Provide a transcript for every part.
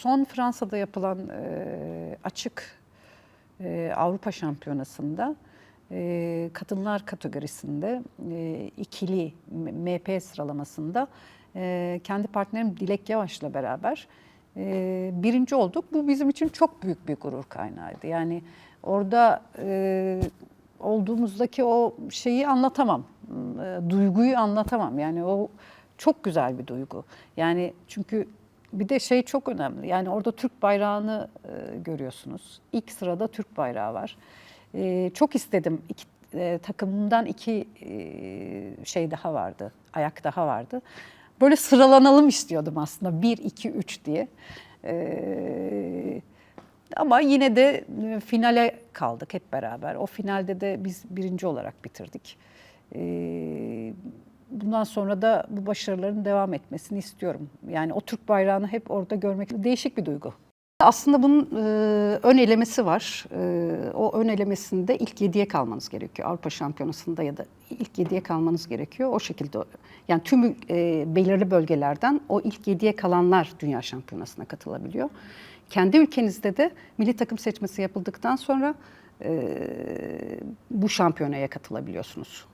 son Fransa'da yapılan e, açık e, Avrupa Şampiyonası'nda e, kadınlar kategorisinde e, ikili MP sıralamasında e, kendi partnerim Dilek Yavaş'la beraber e, birinci olduk. Bu bizim için çok büyük bir gurur kaynağıydı. Yani orada e, olduğumuzdaki o şeyi anlatamam, e, duyguyu anlatamam. Yani o çok güzel bir duygu. Yani çünkü bir de şey çok önemli. Yani orada Türk bayrağını e, görüyorsunuz. İlk sırada Türk bayrağı var. E, çok istedim. İki, e, takımımdan iki e, şey daha vardı. Ayak daha vardı. Böyle sıralanalım istiyordum aslında. Bir, iki, üç diye. E, ama yine de e, finale kaldık hep beraber. O finalde de biz birinci olarak bitirdik. E, bundan sonra da bu başarıların devam etmesini istiyorum. Yani o Türk bayrağını hep orada görmek değişik bir duygu. Aslında bunun e, ön elemesi var. E, o ön elemesinde ilk yediye kalmanız gerekiyor. Avrupa Şampiyonası'nda ya da ilk yediye kalmanız gerekiyor. O şekilde yani tüm e, belirli bölgelerden o ilk yediye kalanlar Dünya Şampiyonası'na katılabiliyor. Kendi ülkenizde de milli takım seçmesi yapıldıktan sonra e, bu şampiyonaya katılabiliyorsunuz.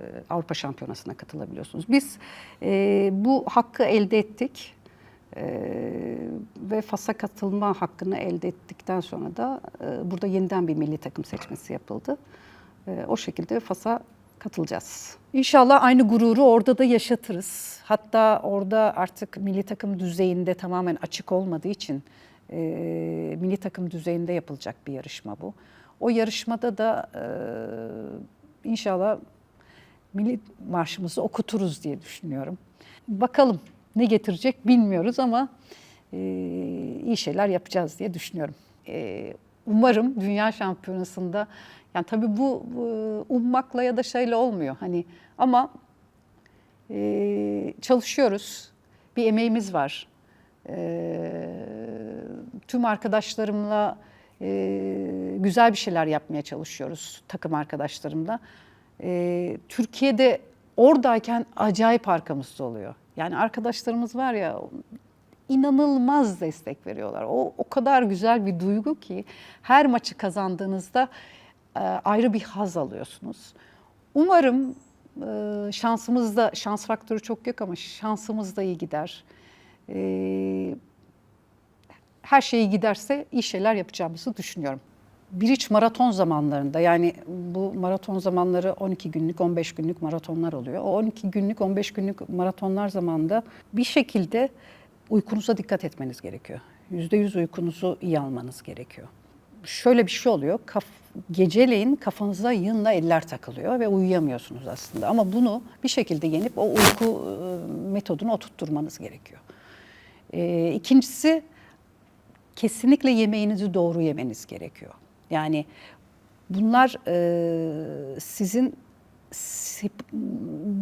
E, Avrupa Şampiyonası'na katılabiliyorsunuz. Biz e, bu hakkı elde ettik. Ee, ve FAS'a katılma hakkını elde ettikten sonra da e, burada yeniden bir milli takım seçmesi yapıldı. E, o şekilde FAS'a katılacağız. İnşallah aynı gururu orada da yaşatırız. Hatta orada artık milli takım düzeyinde tamamen açık olmadığı için e, milli takım düzeyinde yapılacak bir yarışma bu. O yarışmada da e, inşallah milli marşımızı okuturuz diye düşünüyorum. Bakalım ne getirecek bilmiyoruz ama e, iyi şeyler yapacağız diye düşünüyorum. E, umarım Dünya Şampiyonası'nda yani tabii bu, bu ummakla ya da şeyle olmuyor hani ama e, çalışıyoruz. Bir emeğimiz var. E, tüm arkadaşlarımla e, güzel bir şeyler yapmaya çalışıyoruz takım arkadaşlarımla. E, Türkiye'de oradayken acayip arkamızda oluyor. Yani arkadaşlarımız var ya inanılmaz destek veriyorlar. O o kadar güzel bir duygu ki her maçı kazandığınızda e, ayrı bir haz alıyorsunuz. Umarım e, şansımız da şans faktörü çok yok ama şansımız da iyi gider. E, her şey iyi giderse iyi şeyler yapacağımızı düşünüyorum. Biriç maraton zamanlarında yani bu maraton zamanları 12 günlük 15 günlük maratonlar oluyor. O 12 günlük 15 günlük maratonlar zamanında bir şekilde uykunuza dikkat etmeniz gerekiyor. %100 uykunuzu iyi almanız gerekiyor. Şöyle bir şey oluyor. Kaf, geceleyin kafanıza yığınla eller takılıyor ve uyuyamıyorsunuz aslında. Ama bunu bir şekilde yenip o uyku e, metodunu oturtturmanız gerekiyor. E, ikincisi kesinlikle yemeğinizi doğru yemeniz gerekiyor. Yani bunlar e, sizin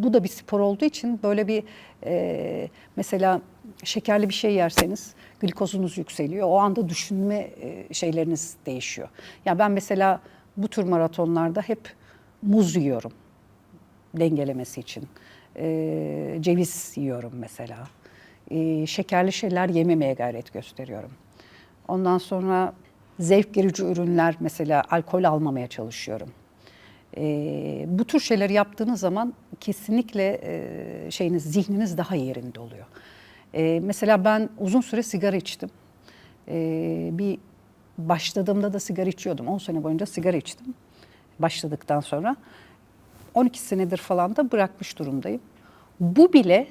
bu da bir spor olduğu için böyle bir e, mesela şekerli bir şey yerseniz glikozunuz yükseliyor. O anda düşünme e, şeyleriniz değişiyor. Ya yani ben mesela bu tür maratonlarda hep muz yiyorum dengelemesi için. E, ceviz yiyorum mesela. E, şekerli şeyler yememeye gayret gösteriyorum. Ondan sonra zevk gerici ürünler mesela alkol almamaya çalışıyorum. E, bu tür şeyler yaptığınız zaman kesinlikle e, şeyiniz zihniniz daha yerinde oluyor. E, mesela ben uzun süre sigara içtim. E, bir başladığımda da sigara içiyordum. 10 sene boyunca sigara içtim. Başladıktan sonra 12 senedir falan da bırakmış durumdayım. Bu bile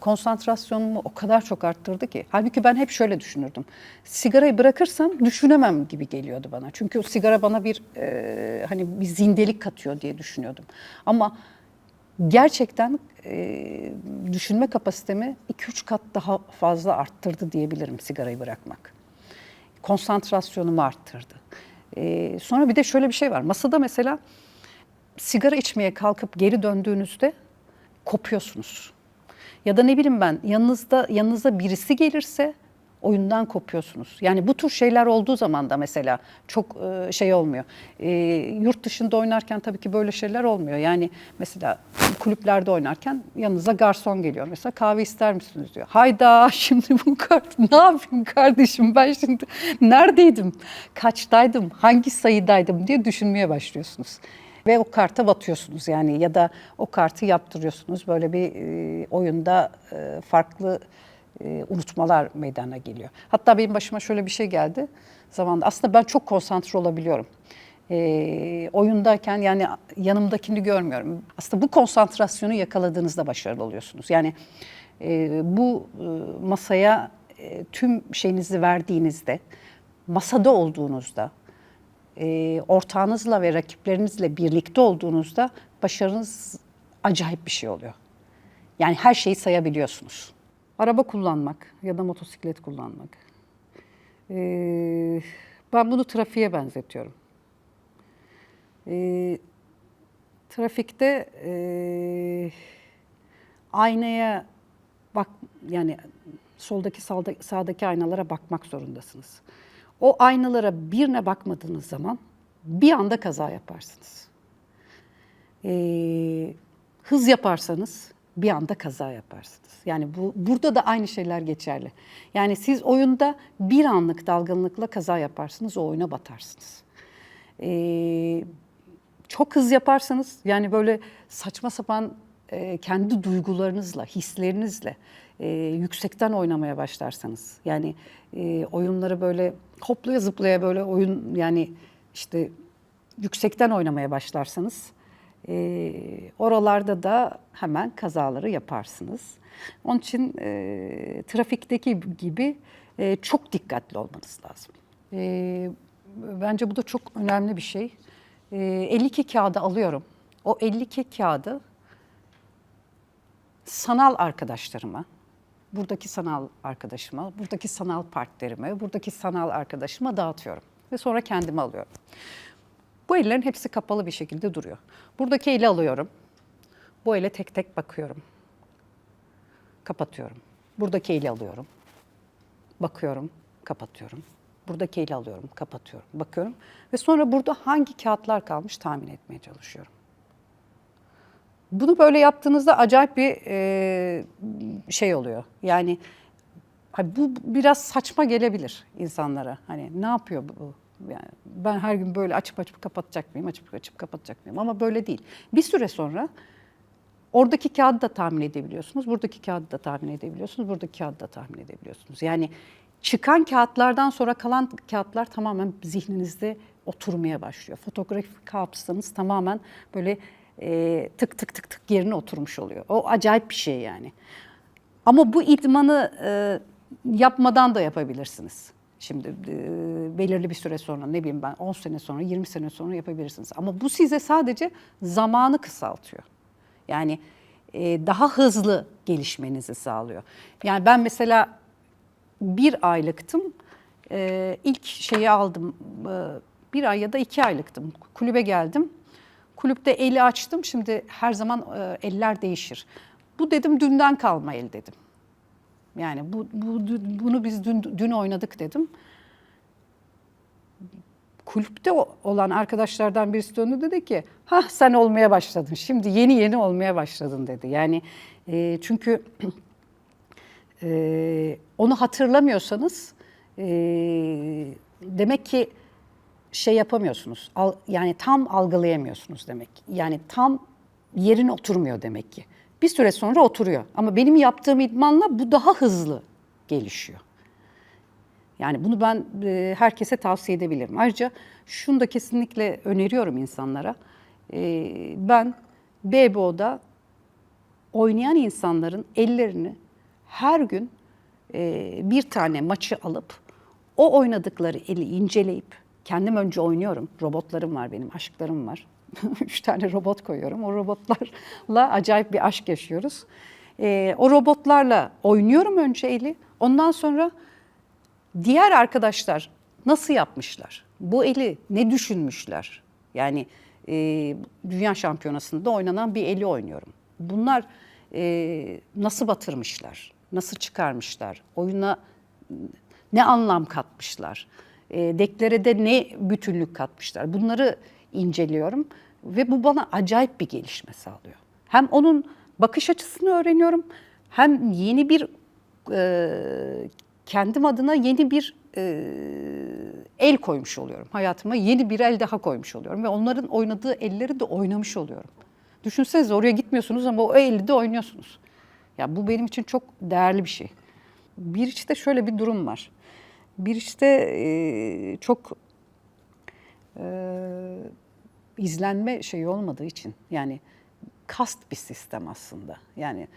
konsantrasyonumu o kadar çok arttırdı ki. Halbuki ben hep şöyle düşünürdüm. Sigarayı bırakırsam düşünemem gibi geliyordu bana. Çünkü sigara bana bir e, hani bir zindelik katıyor diye düşünüyordum. Ama gerçekten e, düşünme kapasitemi 2-3 kat daha fazla arttırdı diyebilirim sigarayı bırakmak. Konsantrasyonumu arttırdı. E, sonra bir de şöyle bir şey var. Masada mesela sigara içmeye kalkıp geri döndüğünüzde kopuyorsunuz. Ya da ne bileyim ben yanınızda yanınıza birisi gelirse Oyundan kopuyorsunuz. Yani bu tür şeyler olduğu zaman da mesela çok e, şey olmuyor. E, yurt dışında oynarken tabii ki böyle şeyler olmuyor. Yani mesela kulüplerde oynarken yanınıza garson geliyor. Mesela kahve ister misiniz diyor. Hayda şimdi bu kart ne yapayım kardeşim ben şimdi neredeydim? Kaçtaydım? Hangi sayıdaydım diye düşünmeye başlıyorsunuz. Ve o karta batıyorsunuz yani ya da o kartı yaptırıyorsunuz. Böyle bir e, oyunda e, farklı e, unutmalar meydana geliyor. Hatta benim başıma şöyle bir şey geldi zamanda. Aslında ben çok konsantre olabiliyorum. E, oyundayken yani yanımdakini görmüyorum. Aslında bu konsantrasyonu yakaladığınızda başarılı oluyorsunuz. Yani e, bu e, masaya e, tüm şeyinizi verdiğinizde, masada olduğunuzda, e, ortağınızla ve rakiplerinizle birlikte olduğunuzda başarınız acayip bir şey oluyor. Yani her şeyi sayabiliyorsunuz. Araba kullanmak ya da motosiklet kullanmak. Ee, ben bunu trafiğe benzetiyorum. Ee, trafikte e, aynaya bak yani soldaki sağda, sağdaki aynalara bakmak zorundasınız. O aynalara birine bakmadığınız zaman bir anda kaza yaparsınız. Ee, hız yaparsanız bir anda kaza yaparsınız. Yani bu burada da aynı şeyler geçerli. Yani siz oyunda bir anlık dalgınlıkla kaza yaparsınız, o oyuna batarsınız. Ee, çok hız yaparsanız yani böyle saçma sapan e, kendi duygularınızla, hislerinizle e, yüksekten oynamaya başlarsanız yani e, oyunları böyle hoplaya zıplaya böyle oyun yani işte yüksekten oynamaya başlarsanız e, oralarda da hemen kazaları yaparsınız. Onun için e, trafikteki gibi e, çok dikkatli olmanız lazım. E, bence bu da çok önemli bir şey. E, 52 kağıdı alıyorum. O 52 kağıdı sanal arkadaşlarıma, buradaki sanal arkadaşıma, buradaki sanal partnerime, buradaki sanal arkadaşıma dağıtıyorum. Ve sonra kendime alıyorum. Bu ellerin hepsi kapalı bir şekilde duruyor. Buradaki eli alıyorum. Bu ele tek tek bakıyorum. Kapatıyorum. Buradaki eli alıyorum. Bakıyorum, kapatıyorum. Buradaki eli alıyorum, kapatıyorum, bakıyorum. Ve sonra burada hangi kağıtlar kalmış tahmin etmeye çalışıyorum. Bunu böyle yaptığınızda acayip bir e, şey oluyor. Yani bu biraz saçma gelebilir insanlara. Hani ne yapıyor bu? Yani ben her gün böyle açıp açıp kapatacak mıyım, açıp açıp kapatacak mıyım? Ama böyle değil. Bir süre sonra oradaki kağıdı da tahmin edebiliyorsunuz, buradaki kağıdı da tahmin edebiliyorsunuz, buradaki kağıdı da tahmin edebiliyorsunuz. Yani çıkan kağıtlardan sonra kalan kağıtlar tamamen zihninizde oturmaya başlıyor. Fotoğrafik hafızanız tamamen böyle e, tık tık tık tık yerine oturmuş oluyor. O acayip bir şey yani. Ama bu idmanı e, yapmadan da yapabilirsiniz. Şimdi e, belirli bir süre sonra ne bileyim ben 10 sene sonra 20 sene sonra yapabilirsiniz. Ama bu size sadece zamanı kısaltıyor. Yani e, daha hızlı gelişmenizi sağlıyor. Yani ben mesela bir aylıktım. E, ilk şeyi aldım. E, bir ay ya da iki aylıktım. Kulübe geldim. Kulüpte eli açtım. Şimdi her zaman e, eller değişir. Bu dedim dünden kalma el dedim. Yani bu, bu bunu biz dün, dün oynadık dedim. Kulüpte olan arkadaşlardan birisi döndü dedi ki, ha sen olmaya başladın. Şimdi yeni yeni olmaya başladın dedi. Yani e, çünkü e, onu hatırlamıyorsanız e, demek ki şey yapamıyorsunuz. Al, yani tam algılayamıyorsunuz demek. Yani tam yerine oturmuyor demek ki. Bir süre sonra oturuyor. Ama benim yaptığım idmanla bu daha hızlı gelişiyor. Yani bunu ben e, herkese tavsiye edebilirim. Ayrıca şunu da kesinlikle öneriyorum insanlara. E, ben BBO'da oynayan insanların ellerini her gün e, bir tane maçı alıp o oynadıkları eli inceleyip kendim önce oynuyorum. Robotlarım var benim, aşklarım var. Üç tane robot koyuyorum. O robotlarla acayip bir aşk yaşıyoruz. E, o robotlarla oynuyorum önce eli. Ondan sonra diğer arkadaşlar nasıl yapmışlar? Bu eli ne düşünmüşler? Yani e, dünya şampiyonasında oynanan bir eli oynuyorum. Bunlar e, nasıl batırmışlar? Nasıl çıkarmışlar? Oyuna ne anlam katmışlar? E, deklarede ne bütünlük katmışlar? Bunları inceliyorum ve bu bana acayip bir gelişme sağlıyor. Hem onun bakış açısını öğreniyorum hem yeni bir e, kendim adına yeni bir e, el koymuş oluyorum. Hayatıma yeni bir el daha koymuş oluyorum ve onların oynadığı elleri de oynamış oluyorum. Düşünsenize oraya gitmiyorsunuz ama o eli de oynuyorsunuz. Ya bu benim için çok değerli bir şey. Bir işte şöyle bir durum var. Bir işte e, çok e, izlenme şeyi olmadığı için yani kast bir sistem aslında. Yani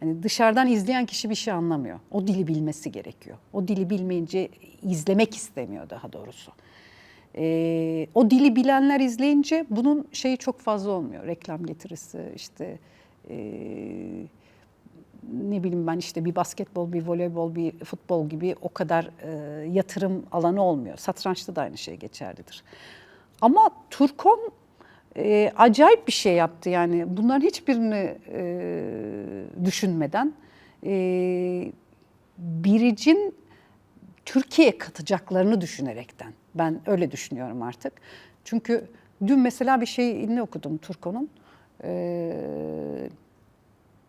hani dışarıdan izleyen kişi bir şey anlamıyor. O dili bilmesi gerekiyor. O dili bilmeyince izlemek istemiyor daha doğrusu. Ee, o dili bilenler izleyince bunun şeyi çok fazla olmuyor. Reklam getirisi işte ne bileyim ben işte bir basketbol, bir voleybol, bir futbol gibi o kadar e, yatırım alanı olmuyor. Satrançta da aynı şey geçerlidir. Ama Turkon e, acayip bir şey yaptı yani. Bunların hiçbirini e, düşünmeden e, biricin Türkiye'ye katacaklarını düşünerekten. Ben öyle düşünüyorum artık. Çünkü dün mesela bir şeyini okudum Turko'nun. Ee,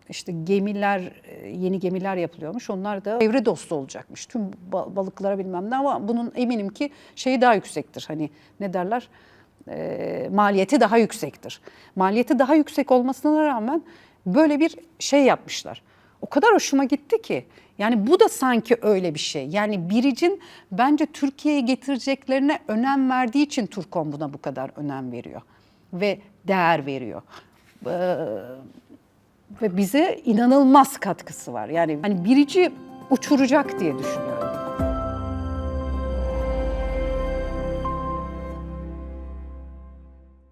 işte gemiler, yeni gemiler yapılıyormuş. Onlar da çevre dostu olacakmış. Tüm ba- balıklara bilmem ne ama bunun eminim ki şeyi daha yüksektir. Hani ne derler? Ee, maliyeti daha yüksektir. Maliyeti daha yüksek olmasına rağmen böyle bir şey yapmışlar. O kadar hoşuma gitti ki. Yani bu da sanki öyle bir şey. Yani Biric'in bence Türkiye'ye getireceklerine önem verdiği için Turkom buna bu kadar önem veriyor. Ve değer veriyor. Ee, ve bize inanılmaz katkısı var. Yani hani Biric'i uçuracak diye düşünüyorum.